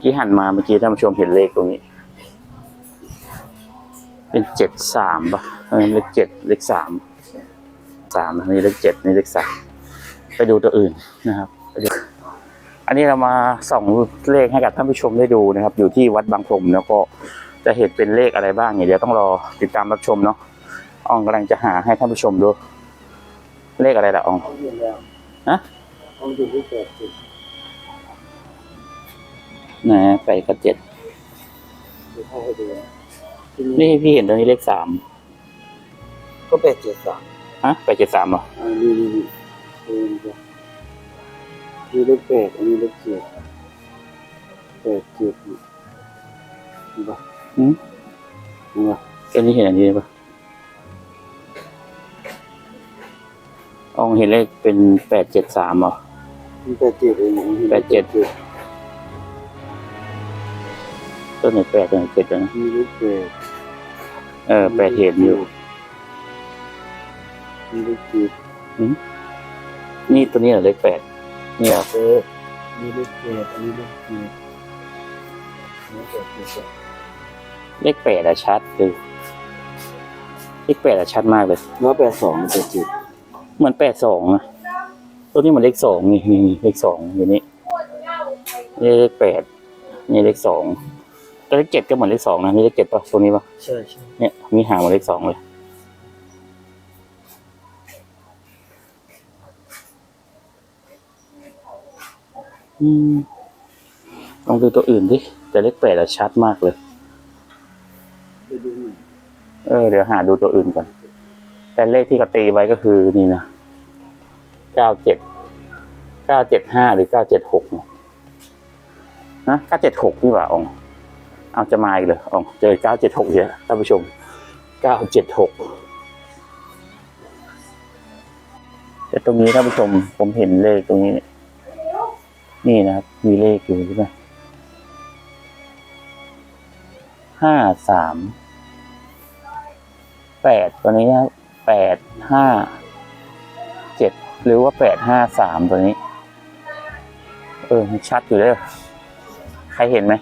อกี้หันมาเมื่อกี้ท่านผู้ชมเห็นเลขตรงนี้ เป็นเจ็ดสามป่ะเลขเจ็ดเลขสามสามนนี้เลขเจ็ดนี่เลขสามไปดูตัวอื่นนะครับไปดูอันนี้เรามาส่องเลขให้กับท่านผู้ชมได้ดูนะครับ อยู่ที่วัดบางพรมแล้วก็จะเห็นเป็นเลขอะไรบ้างเนี่ยเดี๋ยวต้องรอติดตามรับชมเนาะอองกำลังจะหาให้ท่านผู้ชมดู เลขอะไรล่ะอองฮะเขาอยู่ที่แปดสิบ นะแปดกับเจ็ดดูเข้าให้ดูนะที่นี่นี่พี่เห็นตรงนี้เลขสามก็แปดเจ็ดสามฮะแปดเจ็ดสามเหรออันนี้นี่นี่ดูนะนี่เลขแปดอันนี้เลขเจ็ดแปดเจ็ดนี่เห็นปะอืมเห็นปะเอ็นนี่เห็นอันนี้ปะอองเห็นเลขเป็นแปดเจ็ดสามเหรอนี่แปดเจ็ดเองอันนี้แปดเจ็ด ต้นไหนแปดต้นไหนเจ็ดนะนี่เลขแปดเออแปดเห็นอยู่นี่เลขเจ็ดนี่ตัวนี้เหรอเลขแปดนี่เหรอเออนี่เลขแปดอันนี้เลขเจ็ดนี่แปดเจ็ดสามเลขแปดอะชัดเลยเลขแปดอะชัดมากเลยแล้วแปดสองแปดเจ็ดเหมือนแปดสองอะตัวนี้มันเลขสองนี่นี่นี่เลขสองอยู่นี่นี่เลขแปดนี่เลขสอง แต่เลขเจ็ดก็เหมือนเลขสองนะนี่เลขเจ็ดปะตัวนี้ปะใช่ใช่เนี่ยมีหางเหมือนเลขสองเลยอืมลองดูตัวอื่นดิแต่เลขแปดอะชัดมากเลยไปดูหน่อยเออ เดี๋ยวหาดูตัวอื่นก่อน แต่เลขที่เขาตีไว้ก็คือนี่นะเก้าเจ็ดเก้าเจ็ดห้าหรือเก้าเจ็ดหกนะเก้าเจ็ดหกนี่หว่าอง เอาจะมาอีกเลยองเจอเก้าเจ็ดหกเยอะท่านผู้ชมเก้าเจ็ดหกแต่ตรงนี้ท่านผู้ชมผมเห็นเลขตรงนี้เนี่ยนี่นะครับ มีเลขอยู่ใช่ไหมห้าสามแปดตัวนี้นะแปดห้าเจ็ดหรือว่าแปดห้าสามตัวนี้ เออมันชัดอยู่เลยใครเห็นไหม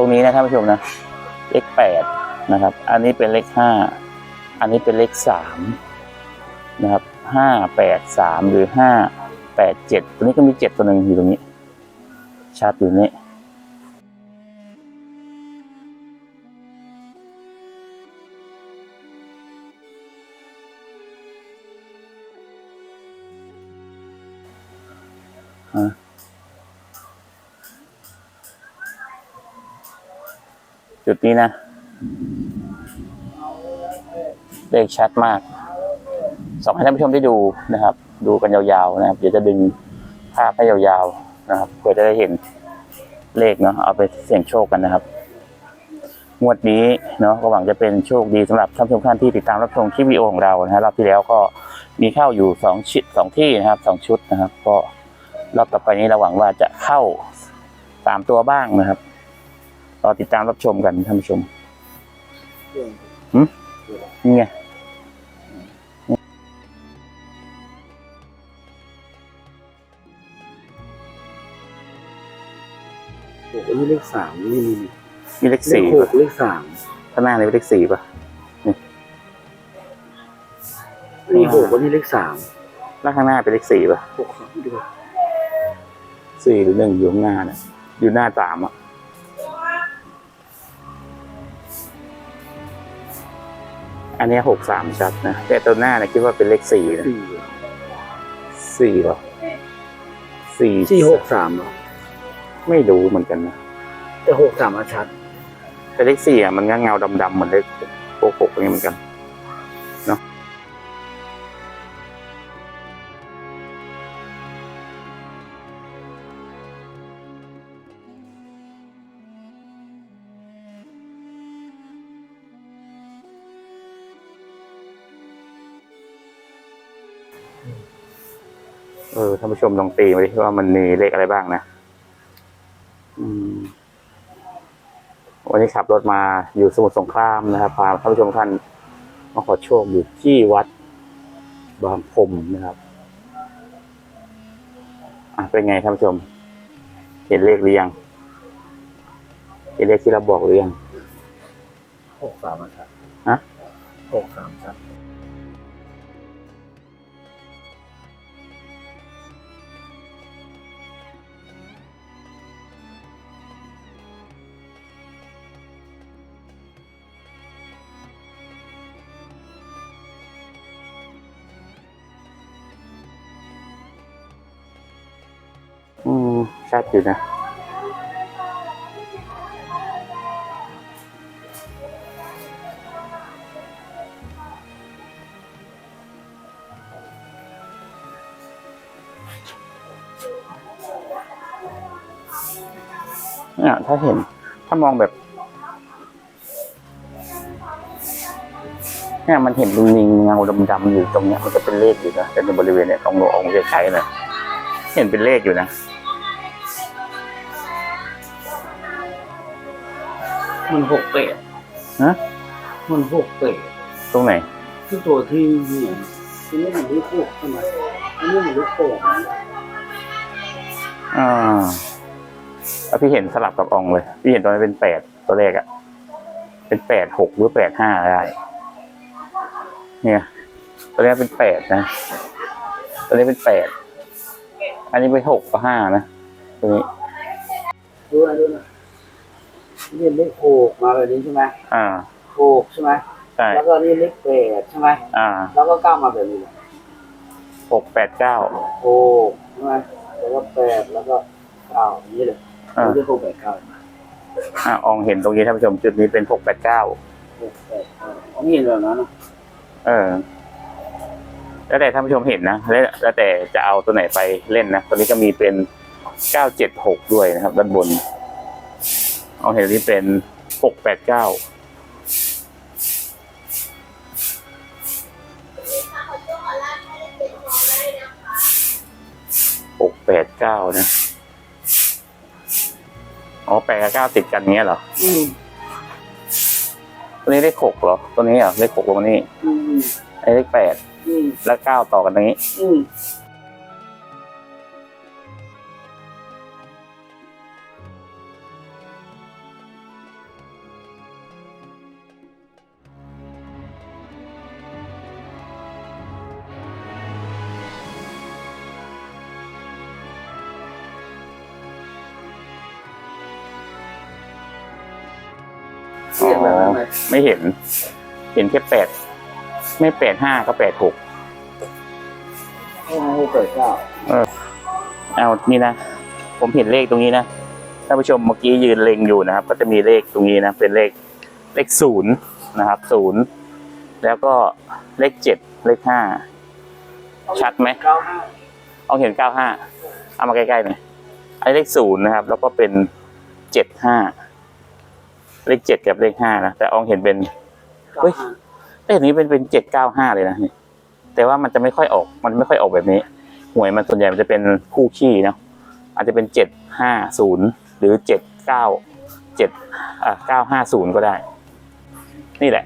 รงนี้นะท่านผู้ชมนะ เลขแปดนะครับ อันนี้เป็นเลขห้าอันนี้เป็นเลขสามนะครับห้าแปดสามหรือห้าแปดเจ็ดตัวนี้ก็มีเจ็ดตัวหนึ่งอยู่ตรงนี้ ชาร์จอยู่นี้ จุดนี้นะ เลขชัดมาก สองให้ท่านผู้ชมได้ดูนะครับ ดูกันยาวๆนะครับ เดี๋ยวจะดึงภาพให้ยาวๆนะครับเพื่อจะได้เห็นเลขเนาะเอาไปเสี่ยงโชคกันนะครับ งวดนี้เนาะก็หวังจะเป็นโชคดีสำหรับท่านผู้ชมท่านที่ติดตามรับชมคลิปวิดีโอของเรานะฮะรอบที่แล้วก็มีเข้าอยู่สองชิดสองที่นะครับสองชุดนะครับ ก็รอบต่อไปนี้เราหวังว่าจะเข้าสามตัวบ้างนะครับ รอติดตามรับชมกันท่านผู้ชมเครื่องนี่ไงหกอันนี้เลขสามนี่นี่มีเลขเลขสี่หป่ะกเลขสามข้างหน้านี่เป็นเลขสี่ป่ะนี่หกอันนี้เลขสามแล้วข้างหน้าเป็นเลขสี่ป่ะหกสามดีกว่าสี่หรือหนึ่งอยู่ข้างหน้าเนี่ยอยู่หน้าสามอะ อันนี้หกสามชัดนะ แต่ตัวหน้าเนี่ยคิดว่าเป็นเลขสี่นะสี่สี่เหรอสี่สี่หกสามเหรอไม่รู้เหมือนกันนะแต่หกสามอะชัด แต่เลขสี่อะมันก็เงาดำๆเหมือนเลขโกหกอย่างนี้เหมือนกัน ท่านผู้ชมลองตีมาดิว่ามันมีเลขอะไรบ้างนะอืมวันนี้ขับรถมาอยู่สมุทรสงครามนะครับพาท่านผู้ชมท่านมาขอโชคอยู่ที่วัดบางพรมนะครับอะเป็นไงท่านผู้ชม เห็นเลขหรือยังเห็นเลขที่เราบอกหรือยังหกสามครับฮะหกสามครับ อืมชัดอยู่นะเนี่ยถ้าเห็นถ้ามองแบบเนี่ยมันเห็นลิงเงาดำๆอยู่ตรงเนี้ยมันจะเป็นเลขอยู่นะแต่ในบริเวณเนี่ยตรงโลองจะใช้นะเห็นเป็นเลขอยู่นะ มันหกเป็ดฮะมันหกเป็ดตรงไหนที่ตัวที่เหมือนอันนี้มันลูกหกใช่ไหมอันนี้มันลูกโป่งนะอ่าแล้วพี่เห็นสลับกับอองเลย พี่เห็นตอนนี้นเป็นแปดตัวเลขอะเป็นแปดหกหรือแปดห้าได้ เนี่ยตัวนี้เป็นแปดนะ ตัวนี้เป็นแปด อันนี้เป็นหกกับห้านะ ตัวนี้ดูนะดูนะ นี่เลขหกมาแบบนี้ใช่ไหมอ่าหกใช่ไหมใช่แล้วก็นี่เลขแปดใช่ไหมอ่าแล้วก็เก้ามาแบบนี้เลยหกแปดเก้าหกใช่ไหมแล้วก็แปดแล้วก็เก้าอย่างนี้เลยอ่าไม่ได้หกแปดเก้าอ่าอองเห็นตรงนี้ท่านผู้ชมจุดนี้เป็นหกแปดเก้าหกแปดเก้าผมเห็นแบบนั้นนะเออแล้วแต่ท่านผู้ชมเห็นนะแล้วแล้วแต่จะเอาตัวไหนไปเล่นนะตัวนี้ก็มีเป็นเก้าเจ็ดหกด้วยนะครับ ด้านบน เอาเห็นที่เป็นหกแปดเก้าหกแปดเก้านะ อ๋อแปดกับเก้าติดกันเงี้ยเหรออืมตัวนี้เลขหกเหรอ ตัวนี้เหรอเลขหกลงมานี่อืมไอ้เลขแปดอืมแล้วเก้าต่อกันตรงนี้ อืมอ๋อไม่เห็น เห็นแค่แปดไม่แปดห้าก็แปดหกหกแปดเก้าเอานี่นะผมเห็นเลขตรงนี้นะท่านผู้ชมเมื่อกี้ยืนเล็งอยู่นะครับ ก็จะมีเลขตรงนี้นะเป็นเลขเลขศูนย์นะครับศูนย์แล้วก็เลขเจ็ดเลขห้าชัดไหมเก้าห้าเอาเห็นเก้าห้าเอามาใกล้ๆหน่อยอันนี้เลขศูนย์นะครับ แล้วก็เป็นเจ็ดห้า เลขเจ็ดกับเลขห้านะแต่อองเห็นเป็นเฮ้ยเลขนี้เป็นเป็นเจ็ดเก้าห้าเลยนะนี่แต่ว่ามันจะไม่ค่อยออก มันไม่ค่อยออกแบบนี้หวยมันส่วนใหญ่มันจะเป็นคู่ขี้เนาะอาจจะเป็นเจ็ดห้าศูนย์หรือเจ็ดเก้าเจ็ดอ่าเก้าห้าศูนย์ก็ได้ นี่แหละ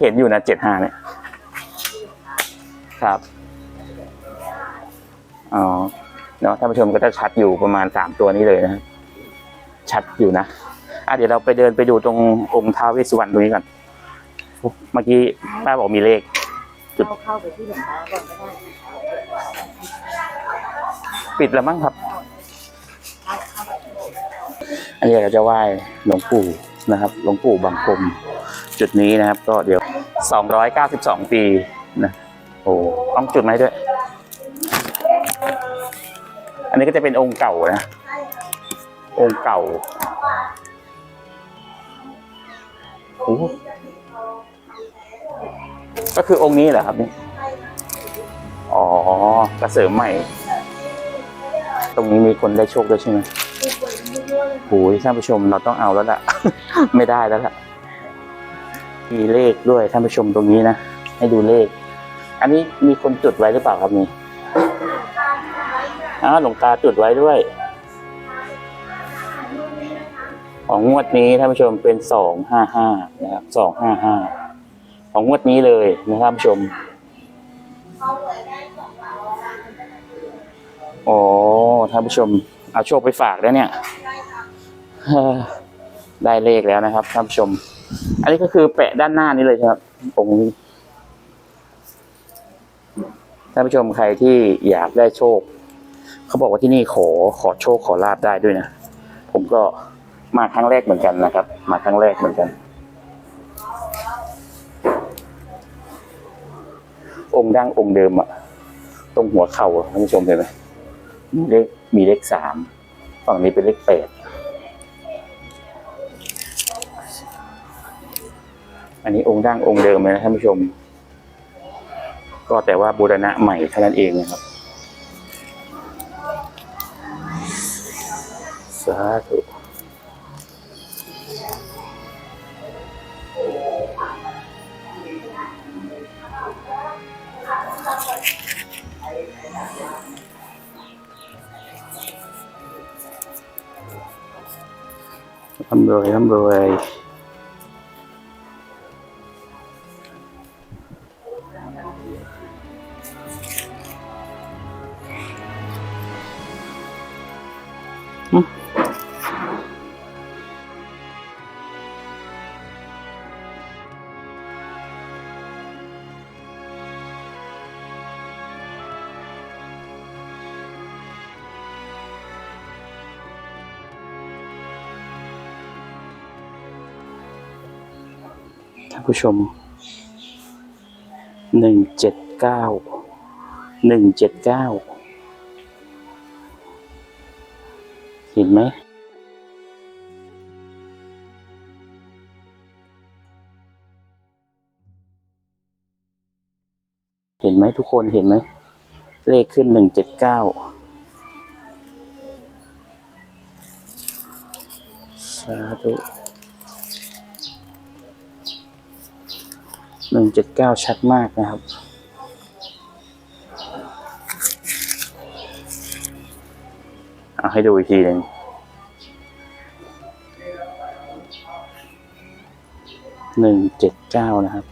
เห็นอยู่นะเจ็ดห้าเนี่ยครับอ๋อเนาะท่านผู้ชมก็จะชัดอยู่ประมาณสามตัวนี้เลยนะครับชัดอยู่นะ อะเดี๋ยวเราไปเดินไปดูตรงองค์ท้าวเวสสุวรรณตรงนี้ก่อนเมื่อกี้ป้าบอกมีเลข จุดเข้าเข้าไปที่หลวงตาก่อนก็ได้ปิดแล้วมั้งครับ อันนี้เราจะไหว้หลวงปู่นะครับ หลวงปู่บางพรมจุดนี้นะครับ ก็เดี๋ยว 292 ปีนะ โอ้ต้องจุดไหมด้วย อันนี้ก็จะเป็นองค์เก่านะ องค์เก่า โอ้ก็คือองค์นี้เหรอครับนี่อ๋อกระเสริมใหม่ ตรงนี้มีคนได้โชคด้วยใช่ไหมโอ้ยท่านผู้ชมเราต้องเอาแล้วล่ะ ไม่ได้แล้วล่ะ มีเลขด้วยท่านผู้ชมตรงนี้นะ ให้ดูเลข อันนี้มีคนจุดไว้หรือเปล่าครับนี่อ้าวหลวงตาจุดไว้ด้วย ของงวดนี้ท่านผู้ชมเป็นสองห้าห้านะครับสองห้าห้าของงวดนี้เลยนะครับท่านผู้ชมโอ้ท่านผู้ชมเอาโชคไปฝากแล้วเนี่ยได้เลขแล้วนะครับท่านผู้ชม อันนี้ก็คือแปะด้านหน้านี้เลยครับองค์นี้ท่านผู้ชมใครที่อยากได้โชค เขาบอกว่าที่นี่ขอขอโชคขอลาบได้ด้วยนะ ผมก็ มาครั้งแรกเหมือนกันนะครับ มาครั้งแรกเหมือนกัน องค์ดั้งองค์เดิมอะตรงหัวเข่าท่านผู้ชมเห็นไหมมีเลขมีเลขสามฝั่งนี้เป็นเลขแปดอันนี้องค์ดั้งองค์เดิมเลยนะท่านผู้ชม ก็แต่ว่าบูรณะใหม่เท่านั้นเองนะครับสาธุ ร่ำรว ท่านผู้ชมหนึ่งเจ็ดเก้าหนึ่งเจ็ดเก้าเห็นไหมเห็นไหมทุกคนเห็นไหม เลขขึ้นหนึ่งเจ็ดเก้าสาธุ หนึ่งเจ็ดเก้าชัดมากนะครับ เอาให้ดูอีกทีหนึ่งหนึ่งเจ็ดเก้านะครับ